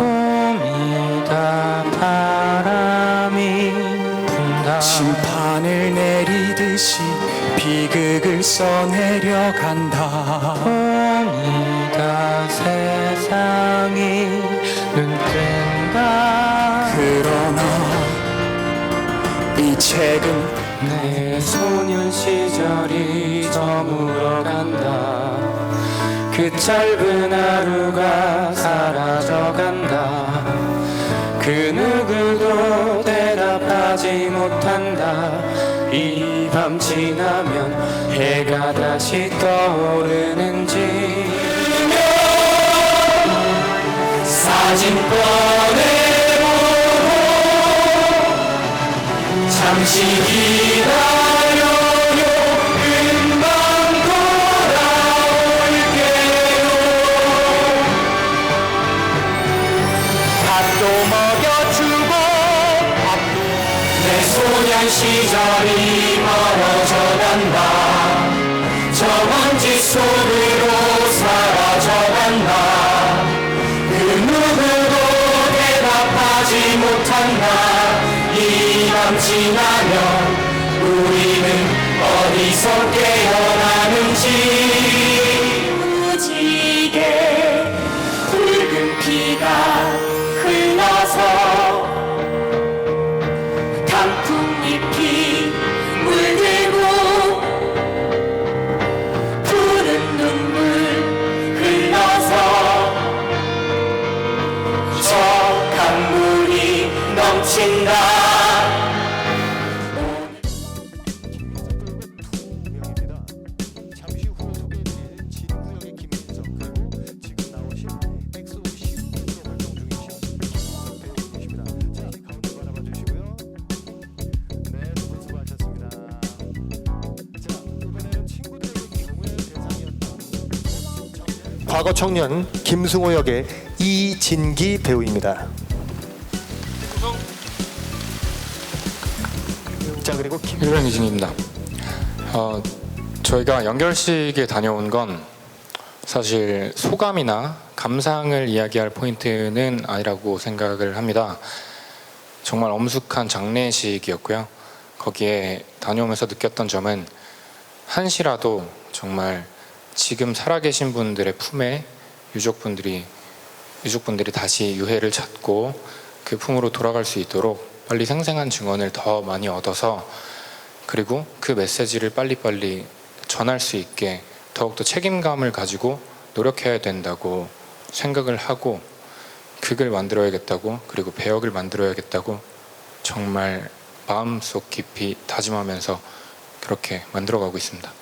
봄이다. 바람이 분다. 심판을 내리듯이 비극을 써내려간다. 봄이다. 세상이 눈 뜬다 그러나 이 책은 내 소년 시절이 저물어 간다 그 짧은 하루가 사라져 간다. 그 누구도 대답하지 못한다. 이 밤 지나면 해가 다시 떠오르는지. 사진 꺼내보고 잠시 기다 소년 시절이 멀어져 간다. 저 먼지 속으로 사라져 간다. 그 누구도 대답하지 못한다. 이 밤 지나면 우리는 어디서 깨 이었던 과거 청년 김승호 역의 이진기 배우입니다. 자, 그리고 김 일반 이진입니다. 어, 저희가 연결식에 다녀온 건 사실 소감이나 감상을 이야기할 포인트는 아니라고 생각을 합니다. 정말 엄숙한 장례식이었고요. 거기에 다녀오면서 느꼈던 점은 한시라도 정말 지금 살아계신 분들의 품에 유족분들이 유족분들이 다시 유해를 찾고 그 품으로 돌아갈 수 있도록 빨리 생생한 증언을 더 많이 얻어서 그리고 그 메시지를 빨리빨리 전할 수 있게 더욱더 책임감을 가지고 노력해야 된다고 생각을 하고 극을 만들어야겠다고 그리고 배역을 만들어야겠다고 정말 마음속 깊이 다짐하면서 그렇게 만들어가고 있습니다.